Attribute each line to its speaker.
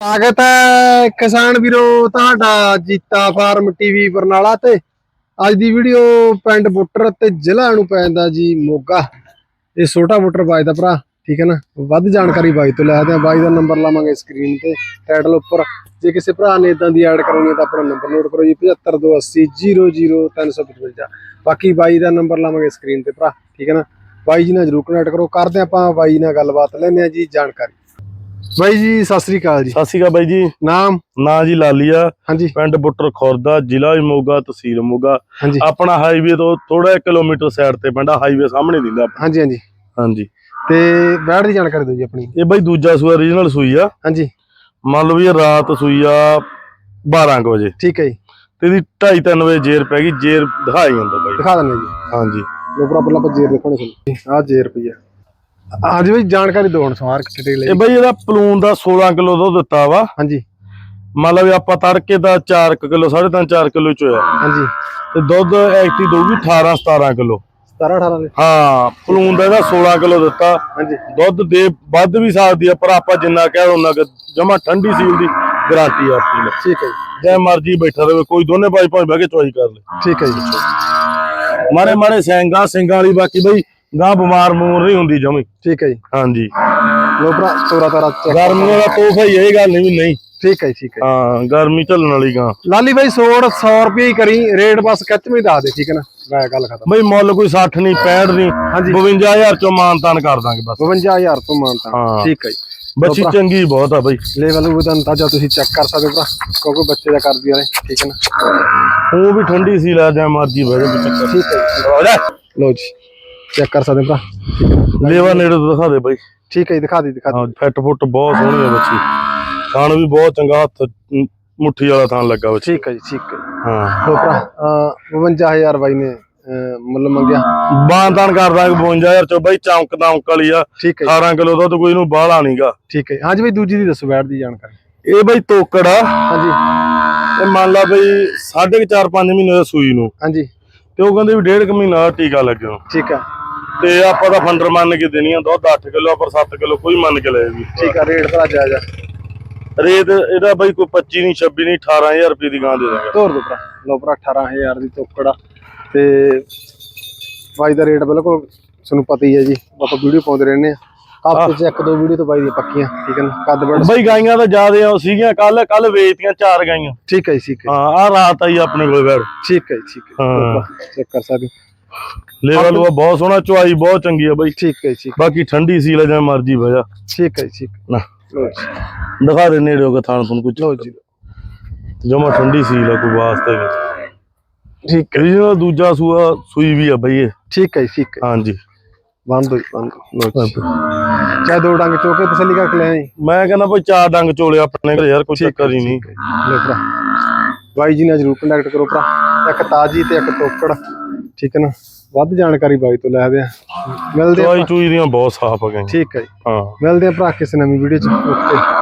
Speaker 1: ਸਵਾਗਤ ਹੈ ਕਿਸਾਨ ਵੀਰੋ, ਤੁਹਾਡਾ ਜੀਤਾ ਫਾਰਮ ਟੀਵੀ ਬਰਨਾਲਾ ਤੇ। ਅੱਜ ਦੀ ਵੀਡੀਓ ਪਿੰਡ ਬੁੱਟਰ ਤੇ ਜ਼ਿਲ੍ਹਾ ਨੂੰ ਪੈਂਦਾ ਜੀ ਮੋਗਾ। ਇਹ ਛੋਟਾ ਬੁੱਟਰ ਬਾਈ ਦਾ ਭਰਾ, ਠੀਕ ਹੈ ਨਾ? ਵੱਧ ਜਾਣਕਾਰੀ ਬਾਈ ਤੋਂ ਲੈਦੇ ਆ ਬਾਈ ਦਾ ਨੰਬਰ ਲਾਵਾਂਗੇ ਸਕਰੀਨ ਤੇ ਟਾਈਟਲ ਉੱਪਰ। ਜੇ ਕਿਸੇ ਭਰਾ ਨੇ ਇਦਾਂ ਦੀ ਐਡ ਕਰਾਉਣੀ ਹੈ ਤਾਂ ਆਪਣਾ ਨੰਬਰ ਨੋਟ ਕਰੋ ਜੀ 7528000355 ਬਾਕੀ ਬਾਈ ਦਾ ਨੰਬਰ ਲਾਵਾਂਗੇ ਸਕਰੀਨ ਤੇ ਭਰਾ, ਠੀਕ ਹੈ ਨਾ? ਬਾਈ ਜੀ ਨਾਲ ਜਰੂਰ ਕਨੈਕਟ ਕਰੋ। ਕਰਦੇ ਆਪਾਂ ਬਾਈ ਨਾਲ ਗੱਲਬਾਤ, ਲੈਂਦੇ ਆ ਜੀ ਜਾਣਕਾਰੀ। ਬਾਈ ਜੀ ਸਤਿ ਸ੍ਰੀ ਅਕਾਲ ਜੀ।
Speaker 2: ਸਤਿ ਸ਼੍ਰੀ ਅਕਾਲ ਬਾਈ ਜੀ।
Speaker 1: ਨਾਮ?
Speaker 2: ਨਾਂ ਜੀ ਲਾਲੀਆ।
Speaker 1: ਹਾਂਜੀ।
Speaker 2: ਪਿੰਡ ਬੁੱਟਰ ਖੁਰਦਾ ਜ਼ਿਲ੍ਹਾ ਮੋਗਾ ਤਹਿਸੀਲ ਮੋਗਾ।
Speaker 1: ਹਾਂਜੀ।
Speaker 2: ਆਪਣਾ ਹਾਈਵੇ ਤੋਂ ਥੋੜਾ ਕਿਲੋਮੀਟਰ ਸਾਈਡ ਤੇ ਪੈਂਦਾ ਹਾਈਵੇ ਸਾਹਮਣੇ ਦਿੰਦਾ
Speaker 1: ਹਾਂਜੀ ਹਾਂਜੀ।
Speaker 2: ਹਾਂਜੀ।
Speaker 1: ਤੇ ਬੈਡ ਦੀ ਜਾਣਕਾਰੀ ਦਿਓ ਜੀ ਆਪਣੀ।
Speaker 2: ਇਹ ਬਾਈ ਦੂਜਾ ਸੂਆ ਰੀਜਨਲ ਸੂਈ ਆ।
Speaker 1: ਹਾਂਜੀ।
Speaker 2: ਮੰਨ ਲਓ ਵੀ ਰਾਤ ਸੂਈ ਆ 12 ਕੁ ਵਜੇ।
Speaker 1: ਠੀਕ ਹੈ ਜੀ।
Speaker 2: ਤੇ ਇਹਦੀ 2:30 3 ਵਜੇ ਜੇਰ ਪੈ ਗਈ ਜੇਰ ਦਿਖਾਈ ਜਾਂਦਾ ਬਾਈ।
Speaker 1: ਦਿਖਾ ਦਿੰਦੇ ਜੀ।
Speaker 2: ਹਾਂਜੀ।
Speaker 1: ਲੋ ਪਰ ਪਹਿਲਾਂ ਆਪਾਂ ਜੇਰ ਦੇਖਣੇ ਸੁਣ ਆਹ ਜੇਰ ਪਈ ਆ। ਹਾਂਜੀ ਬਈ ਜਾਣਕਾਰੀ ਦਿਓ ਹੁਣ ਸਮਾਰ ਡਿਟੇਲ
Speaker 2: ਇਹ ਬਾਈ ਇਹਦਾ ਪਲੂਨ ਦਾ 16 ਕਿਲੋ ਦੁੱਧ ਦਿੱਤਾ ਵਾ।
Speaker 1: ਹਾਂਜੀ।
Speaker 2: ਮੰਨ ਲਓ ਵੀ ਆਪਾਂ ਤੜਕੇ ਦਾ 4 ਕਿਲੋ 3.5 4 ਕਿਲੋ ਚੋਇਆ।
Speaker 1: ਹਾਂਜੀ।
Speaker 2: ਤੇ ਦੁੱਧ ਐਕਟੀ ਦਊਗੀ 18 17 ਕਿਲੋ।
Speaker 1: 17 18 ਦੇ
Speaker 2: ਹਾਂ ਪਲੂਨ ਦਾ ਇਹਦਾ 16 ਕਿਲੋ ਦਿੱਤਾ।
Speaker 1: ਹਾਂਜੀ।
Speaker 2: ਦੁੱਧ ਦੇ ਵੱਧ ਵੀ ਸਕਦੀ ਆ ਪਰ ਆਪਾਂ ਜਿੰਨਾ ਕਹਿ ਉਹਨਾਂ ਕਿ ਜਮਾ ਠੰਡੀ ਸੀਲ ਦੀ ਗਾਰੰਟੀ ਆ ਆਪਣੀ ਲਈ।
Speaker 1: ਠੀਕ ਹੈ ਜੀ।
Speaker 2: ਮਰਜ਼ੀ ਬੈਠਾ ਰਹੇ ਕੋਈ ਦੋਨੇ ਭਾਈ ਭਾਵੇਂ ਬਹਿ ਕੇ ਚੋਈ ਕਰ ਲੈ।
Speaker 1: ਠੀਕ ਹੈ ਜੀ।
Speaker 2: ਮਾਰੇ ਮਾਰੇ ਸਿੰਘਾਂ ਸਿੰਘਾਂ ਵਾਲੀ ਬਾਕੀ ਬਈ ਗਾਂ ਬਿਮਾਰ ਮੂਰ ਨਹੀਂ ਹੁੰਦੀ ਜਮੀ।
Speaker 1: ਠੀਕ ਹੈ ਜੀ।
Speaker 2: ਹਾਂਜੀ।
Speaker 1: ਲੋ ਭਰਾ ਤੋਰਾ ਤੋਰਾ
Speaker 2: ਗਰਮੀਆਂ ਦਾ ਤੋਹਫਾ ਹੀ ਇਹ ਗੱਲ ਨਹੀਂ ਵੀ ਨਹੀਂ।
Speaker 1: ਠੀਕ ਹੈ ਜੀ, ਠੀਕ ਹੈ।
Speaker 2: ਹਾਂ ਗਰਮੀ ਝੱਲਣ ਵਾਲੀ ਗਾਂ।
Speaker 1: ਲਾਲੀ ਬਾਈ 100 100 ਰੁਪਏ ਹੀ ਕਰੀ। ਰੇਟ ਬਸ ਕੱਚ ਵਿੱਚ ਦੱਸ ਦੇ ਠੀਕ ਹੈ ਨਾ? ਮੈਂ ਗੱਲ ਖਤਮ।
Speaker 2: ਬਈ ਮੁੱਲ ਕੋਈ 60 ਨਹੀਂ 65 ਨਹੀਂ
Speaker 1: ਹਾਂਜੀ।
Speaker 2: 52000 ਚੋਂ ਮਾਨ ਤਾਨ ਕਰ ਦਾਂਗੇ ਬਸ।
Speaker 1: 52000 ਤੋਂ ਮਾਨਤਾ
Speaker 2: ਹਾਂ।
Speaker 1: ਠੀਕ ਹੈ ਜੀ।
Speaker 2: ਬੱਚੀ ਚੰਗੀ ਬਹੁਤ ਆ ਬਈ।
Speaker 1: ਲੈਵਲ ਉਹ ਤਾਂ ਅੰਦਾਜ਼ਾ ਤੁਸੀਂ ਚੈੱਕ ਕਰ ਸਕਦੇ ਹੋ ਭਰਾ ਕਿਉਂਕਿ ਬੱਚੇ ਦਾ ਕਰਦੀ ਵਾਲੇ ਠੀਕ ਹੈ ਨਾ?
Speaker 2: ਉਹ ਵੀ ਠੰਡੀ ਸੀ ਲੈ ਜਾਂ ਮਰਜ਼ੀ ਬਹਿ ਜਾ
Speaker 1: ਠੀਕ ਹੈ ਜੀ। ਲੋ ਜੀ। ਚੈੱਕ ਕਰ ਸਕਦੇ ਹੋ ਭਰਾ?
Speaker 2: ਲੇਵਾ ਨੇੜੇ ਤੋਂ ਦਿਖਾ ਦੇ ਬਈ।
Speaker 1: ਠੀਕ ਹੈ ਜੀ ਦਿਖਾ ਦੇ ਦਿਖਾ
Speaker 2: ਹਾਂ ਫਿੱਟ ਫੁੱਟ ਬਹੁਤ ਸੋਹਣੀ ਆ ਬੱਚੀ। ਥਣ ਵੀ ਬਹੁਤ ਚੰਗਾ ਹੱਥ ਮੁੱਠੀ ਵਾਲਾ ਥਣ ਲੱਗਾ ਬੱਚੀ।
Speaker 1: ਠੀਕ ਹੈ ਜੀ ਠੀਕ ਹੈ
Speaker 2: ਹਾਂ।
Speaker 1: ਲੋ ਭਰਾ ਅਹ 52000 ਬਾਈ ਨੇ ਅਹ ਮੁੱਲ ਮੰਗਿਆ।
Speaker 2: ਬਾਂਤਾਨ ਕਰ ਦਾਂਗੇ 52000 ਚੋਂ ਬਈ ਚੌਂਕ ਦਾ ਵਾਲੀ ਆ।
Speaker 1: ਠੀਕ ਹੈ ਜੀ,
Speaker 2: 18 ਕਿਲੋ ਦੁੱਧ ਕੋਈ ਨੂੰ ਬਾਹਲਾ ਨਹੀਂਗਾ।
Speaker 1: ਠੀਕ ਹੈ ਹਾਂਜੀ ਬਈ ਦੂਜੀ ਦੀ ਦੱਸੋ ਬੈਠ ਦੀ ਜਾਣਕਾਰੀ।
Speaker 2: ਇਹ ਬਈ ਤੋਕੜ ਆ।
Speaker 1: ਹਾਂਜੀ।
Speaker 2: ਤੇ ਮੰਨ ਲਾ ਬਈ 4.5 5 ਮਹੀਨੇ ਦਾ ਸੂਈ ਨੂੰ।
Speaker 1: ਹਾਂਜੀ।
Speaker 2: ਤੇ ਉਹ ਕਹਿੰਦੇ ਵੀ ਡੇਢ ਕੁ ਮਹੀਨਾ ਦਾ ਟੀਕਾ ਲੱਗਿਆ।
Speaker 1: ਠੀਕ ਹੈ
Speaker 2: ਤੇ ਆਪਾਂ ਤਾਂ ਫੰਡਰ ਮੰਨ ਕੇ ਦੇਣੀ ਆ ਦੁੱਧ 8 ਕਿਲੋ ਪਰ 7 ਕਿਲੋ ਕੋਈ ਮੰਨ ਕੇ ਲੈ ਵੀ।
Speaker 1: ਠੀਕ ਹੈ ਰੇਟ ਭਰਾ ਜਾਇਜ਼ ਆ।
Speaker 2: ਰੇਟ ਇਹਦਾ ਬਈ ਕੋਈ 25 ਨਹੀਂ 26 ਨਹੀਂ 18000 ਰੁਪਏ ਦੀ ਗਾਂ ਦੇ ਦਾਂਗੇ।
Speaker 1: ਤੋਰ ਦੋ ਭਰਾ ਲੋ ਭਰਾ 18000 ਦੀ ਤੋਕੜਾ ਤੇ ਬਾਈ ਦਾ ਰੇਟ ਬਿਲਕੁਲ ਤੁਹਾਨੂੰ ਪਤਾ ਹੀ ਹੈ ਜੀ ਆਪਾਂ ਵੀਡੀਓ ਪਾਉਂਦੇ ਰਹਿੰਦੇ ਆ ਹਫ਼ਤੇ ਚ ਇੱਕ ਦੋ ਵੀਡੀਓ ਤੋਂ ਬਾਈ ਦੀਆਂ ਪੱਕੀਆਂ ਠੀਕ ਹੈ ਨਾ? ਕੱਦ ਬੜ
Speaker 2: ਬਈ ਗਾਈਆਂ ਤਾਂ ਜ਼ਿਆਦੇ ਆ ਸੀਗੀਆਂ ਕੱਲ ਕੱਲ ਵੇਚਤੀਆਂ ਚਾਰ ਗਾਈਆਂ।
Speaker 1: ਠੀਕ ਹੈ ਜੀ ਠੀਕ ਹੈ
Speaker 2: ਹਾਂ ਆ ਰਾਤ ਆਈ ਆਪਣੇ ਕੋਲ ਬੈੜ
Speaker 1: ਠੀਕ ਹੈ ਜੀ, ਠੀਕ ਹੈ। ਚੈੱਕ ਕਰ ਸਕਦੇ।
Speaker 2: ਲੈਵਲ ਉਹ ਬਹੁਤ ਸੋਹਣਾ ਚੁਆਈ ਬਹੁਤ ਚੰਗੀ ਆ ਬਈ।
Speaker 1: ਠੀਕ ਹੈ ਜੀ, ਠੀਕ
Speaker 2: ਬਾਕੀ ਠੰਡੀ ਸੀ ਲੈ ਜਾਂ ਮਰਜ਼ੀ ਵਜਾ
Speaker 1: ਠੀਕ ਹੈ ਜੀ, ਠੀਕ
Speaker 2: ਨਾ।
Speaker 1: ਜੀ।
Speaker 2: ਦਿਖਾ ਦੇ ਨੇੜੇ ਹੋ ਕੇ ਥਾਣ ਤੁਹਾਨੂੰ ਕੁਝ
Speaker 1: ਲੋ ਜੀ।
Speaker 2: ਜਮਾ ਠੰਡੀ ਸੀ ਲੈ ਕੋਈ ਵਾਸਤੇ ਨਹੀਂ
Speaker 1: ਠੀਕ ਹੈ।
Speaker 2: ਰੀਜਨਲ ਦੂਜਾ ਸੂਆ ਸੂਈ ਵੀ ਆ ਬਈ ਇਹ।
Speaker 1: ਠੀਕ ਹੈ ਜੀ, ਠੀਕ ਹੈ।
Speaker 2: ਹਾਂਜੀ।
Speaker 1: ਬੰਦ ਦੋ ਬੰਦ ਲੋ ਜੀ। ਚਾਹੇ ਦੋ ਡੰਗ ਚੋਕੇ ਤਸੱਲੀ ਕਰਕੇ ਲੈ ਆਈ।
Speaker 2: ਮੈਂ ਕਹਿੰਦਾ ਚਾਰ ਡੰਗ ਚੋਲੇ ਆਪਣੇ ਘਰੇ ਯਾਰ ਕੋਈ ਚੱਕਰ ਹੀ ਨਹੀਂ।
Speaker 1: ਲੋ ਭਰਾ। ਬਾਈ ਜੀ ਨਾਲ ਜਰੂਰ ਕੰਟੈਕਟ ਕਰੋ ਭਰਾ। ਇੱਕ ਤਾਜੀ ਤੇ ਇੱਕ ਟੋਕੜ। ਠੀਕ ਹੈ ਨਾ? ਵੱਧ ਜਾਣਕਾਰੀ ਬਾਈ ਤੋਂ ਲੈਦੇ ਆ। ਮਿਲਦੇ ਆ
Speaker 2: ਚੁਆਈ ਚੂਈ ਦੀਆਂ ਬਹੁਤ ਸਾਫ਼ ਆ ਗਈਆਂ
Speaker 1: ਠੀਕ ਹੈ ਜੀ।
Speaker 2: ਹਾਂ।
Speaker 1: ਮਿਲਦੇ ਆ ਭਰਾ ਕਿਸੇ ਨਵੀਂ ਵੀਡੀਓ ਚ। ਓਕੇ।